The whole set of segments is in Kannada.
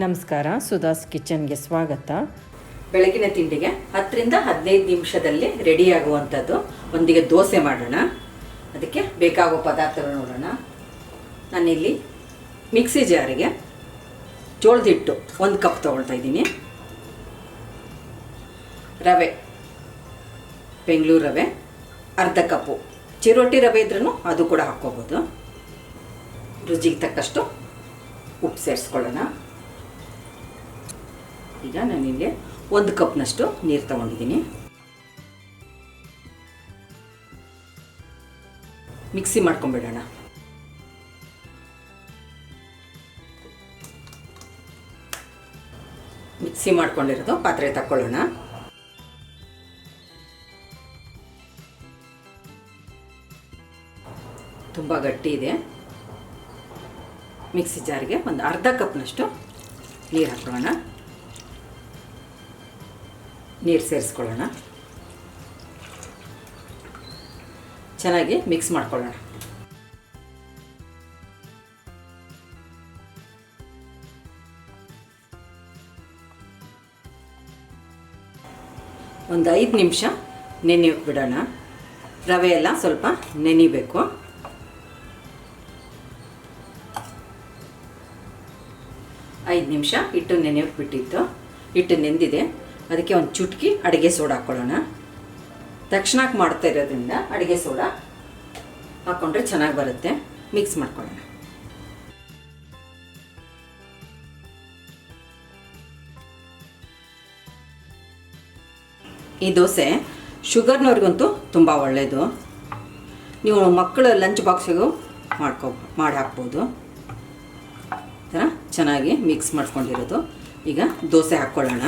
ನಮಸ್ಕಾರ ಸುಧಾಸ್ ಕಿಚನ್ಗೆ ಸ್ವಾಗತ. ಬೆಳಗಿನ ತಿಂಡಿಗೆ ಹತ್ತರಿಂದ ಹದಿನೈದು ನಿಮಿಷದಲ್ಲಿ ರೆಡಿಯಾಗುವಂಥದ್ದು ಒಂದಿಗೆ ದೋಸೆ ಮಾಡೋಣ. ಅದಕ್ಕೆ ಬೇಕಾಗುವ ಪದಾರ್ಥಗಳು ನೋಡೋಣ. ನಾನಿಲ್ಲಿ ಮಿಕ್ಸಿ ಜಾರಿಗೆ ಜೋಳದ ಹಿಟ್ಟು ಒಂದು ಕಪ್ ತೊಗೊಳ್ತಾ ಇದ್ದೀನಿ. ರವೆ, ಬೆಂಗಳೂರು ರವೆ, ಅರ್ಧ ಕಪ್ಪು. ಚಿರೋಟಿ ರವೆ ಇದ್ರೂ ಅದು ಕೂಡ ಹಾಕ್ಕೋಬೋದು. ರುಚಿಗೆ ತಕ್ಕಷ್ಟು ಉಪ್ಪು ಸೇರಿಸ್ಕೊಳ್ಳೋಣ. ಈಗ ನಾನಿಲ್ಲಿ ಒಂದು ಕಪ್ನಷ್ಟು ನೀರು ತಗೊಂಡಿದ್ದೀನಿ. ಮಿಕ್ಸಿ ಮಾಡ್ಕೊಂಬಿಡೋಣ. ಮಿಕ್ಸಿ ಮಾಡ್ಕೊಂಡಿರೋದು ಪಾತ್ರೆ ತಕ್ಕೊಳ್ಳೋಣ. ತುಂಬ ಗಟ್ಟಿ ಇದೆ. ಮಿಕ್ಸಿ ಜಾರಿಗೆ ಒಂದು ಅರ್ಧ ಕಪ್ನಷ್ಟು ನೀರು ಹಾಕೊಳ್ಳೋಣ ನೀರು ಸೇರಿಸ್ಕೊಳ್ಳೋಣ. ಚೆನ್ನಾಗಿ ಮಿಕ್ಸ್ ಮಾಡ್ಕೊಳ್ಳೋಣ. ಒಂದು ಐದು ನಿಮಿಷ ನೆನೆಯೋಕೆ ಬಿಡೋಣ. ರವೆ ಎಲ್ಲ ಸ್ವಲ್ಪ ನೆನಿಬೇಕು. ಐದು ನಿಮಿಷ ಹಿಟ್ಟು ನೆನೆಯೋಕೆ ಬಿಟ್ಟಿತ್ತು. ಹಿಟ್ಟು ನೆಂದಿದೆ. ಅದಕ್ಕೆ ಒಂದು ಚುಟ್ಕಿ, ಅಡುಗೆ ಸೋಡಾ ಹಾಕ್ಕೊಳ್ಳೋಣ ತಕ್ಷಣಕ್ಕೆ ಮಾಡ್ತಾ ಇರೋದ್ರಿಂದ ಅಡುಗೆ ಸೋಡಾ ಹಾಕ್ಕೊಂಡ್ರೆ ಚೆನ್ನಾಗಿ ಬರುತ್ತೆ. ಮಿಕ್ಸ್ ಮಾಡ್ಕೊಳ್ಳೋಣ. ಈ ದೋಸೆ ಶುಗರ್ನವ್ರಿಗಂತೂ ತುಂಬ ಒಳ್ಳೆಯದು ನೀವು ಮಕ್ಕಳ ಲಂಚ್ ಬಾಕ್ಸಿಗೂ ಮಾಡ್ಕೊ, ಮಾಡಿ ಹಾಕ್ಬೋದು. ಥರ ಚೆನ್ನಾಗಿ ಮಿಕ್ಸ್ ಮಾಡ್ಕೊಂಡಿರೋದು. ಈಗ ದೋಸೆ ಹಾಕ್ಕೊಳ್ಳೋಣ.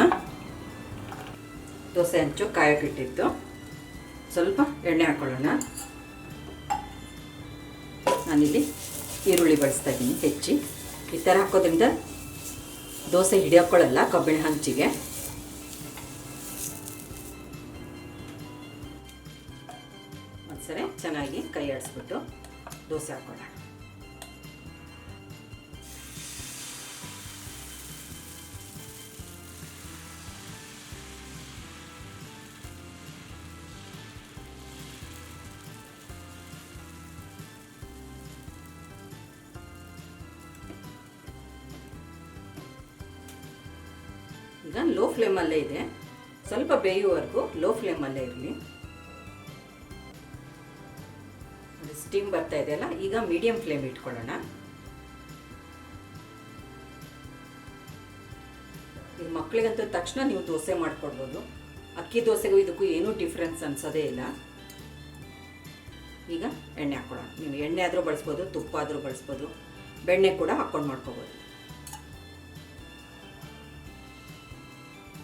ದೋಸೆ ಹಂಚು ಕಾಯೋಕ್ಕಿಟ್ಟಿತ್ತು ಸ್ವಲ್ಪ ಎಣ್ಣೆ ಹಾಕ್ಕೊಳ್ಳೋಣ ನಾನಿಲ್ಲಿ ಈರುಳ್ಳಿ ಬಳಸ್ತಾ ಇದ್ದೀನಿ ಹೆಚ್ಚಿ. ಈ ಥರ ಹಾಕೋದ್ರಿಂದ ದೋಸೆ ಹಿಡಿಯೋಕ್ಕೊಳ್ಳಲ್ಲ ಕಬ್ಬಿಣ ಹಂಚಿಗೆ. ಒಂದ್ಸರಿ ಚೆನ್ನಾಗಿ ಕೈ ಆಡಿಸ್ಬಿಟ್ಟು ದೋಸೆ ಹಾಕ್ಕೊಳ್ಳೋಣ ಈಗ ಲೋ ಫ್ಲೇಮಲ್ಲೇ ಇದೆ. ಸ್ವಲ್ಪ ಬೇಯುವವರೆಗೂ ಲೋ ಫ್ಲೇಮಲ್ಲೇ ಇರಲಿ. ಸ್ಟೀಮ್ ಬರ್ತಾ ಇದೆಯಲ್ಲ ಈಗ ಮೀಡಿಯಂ ಫ್ಲೇಮ್ ಇಟ್ಕೊಳ್ಳೋಣ. ಈಗ ಮಕ್ಕಳಿಗಂತೂ ತಕ್ಷಣ ನೀವು ದೋಸೆ ಮಾಡ್ಕೊಡ್ಬೋದು. ಅಕ್ಕಿ ದೋಸೆಗೂ ಇದಕ್ಕೂ ಏನೂ ಡಿಫ್ರೆನ್ಸ್ ಅನ್ಸೋದೇ ಇಲ್ಲ. ಈಗ ಎಣ್ಣೆ ಹಾಕ್ಕೊಳ್ಳೋಣ. ನೀವು ಎಣ್ಣೆ ಆದರೂ ಬಳಸ್ಬೋದು, ತುಪ್ಪ ಆದರೂ ಬಳಸ್ಬೋದು. ಬೆಣ್ಣೆ ಕೂಡ ಹಾಕ್ಕೊಂಡು ಮಾಡ್ಕೋಬೋದು.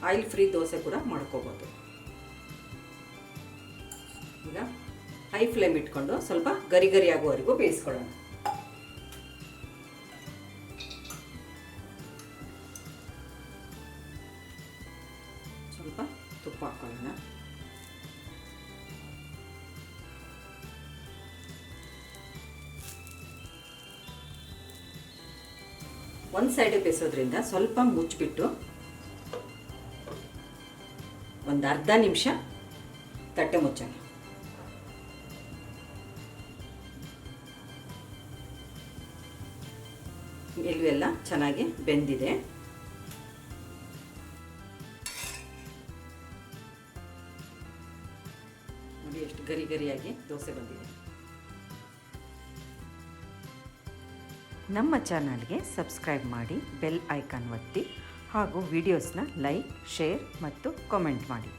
ಆಯಿಲ್ ಫ್ರೀ ದೋಸೆ ಕೂಡ ಮಾಡ್ಕೋಬೋದು. ಈಗ ಹೈ ಫ್ಲೇಮ್ ಇಟ್ಕೊಂಡು ಸ್ವಲ್ಪ ಗರಿ ಗರಿ ಆಗುವವರೆಗೂ ಬೇಯಿಸ್ಕೊಳ್ಳೋಣ. ಸ್ವಲ್ಪ ತುಪ್ಪ ಹಾಕೊಳ್ಳೋಣ. ಒಂದು ಸೈಡ್ ಬೇಯಿಸೋದ್ರಿಂದ ಸ್ವಲ್ಪ ಮುಚ್ಚಿಬಿಟ್ಟು ಒಂದು ಅರ್ಧ ನಿಮಿಷ ತಟ್ಟೆ ಮುಚ್ಚೋಣ. ಇಲ್ವೆಲ್ಲ ಚೆನ್ನಾಗಿ ಬೆಂದಿದೆ. ನೋಡಿ ಎಷ್ಟು ಗರಿ ಗರಿಯಾಗಿ ದೋಸೆ ಬಂದಿದೆ. ನಮ್ಮ ಚಾನಲ್ಗೆ ಸಬ್ಸ್ಕ್ರೈಬ್ ಮಾಡಿ ಬೆಲ್ ಐಕಾನ್ ಒತ್ತಿ. ಹಾಗೂ ವಿಡಿಯೋಸ್ನ ಲೈಕ್ ಶೇರ್ ಮತ್ತು ಕಾಮೆಂಟ್ ಮಾಡಿ.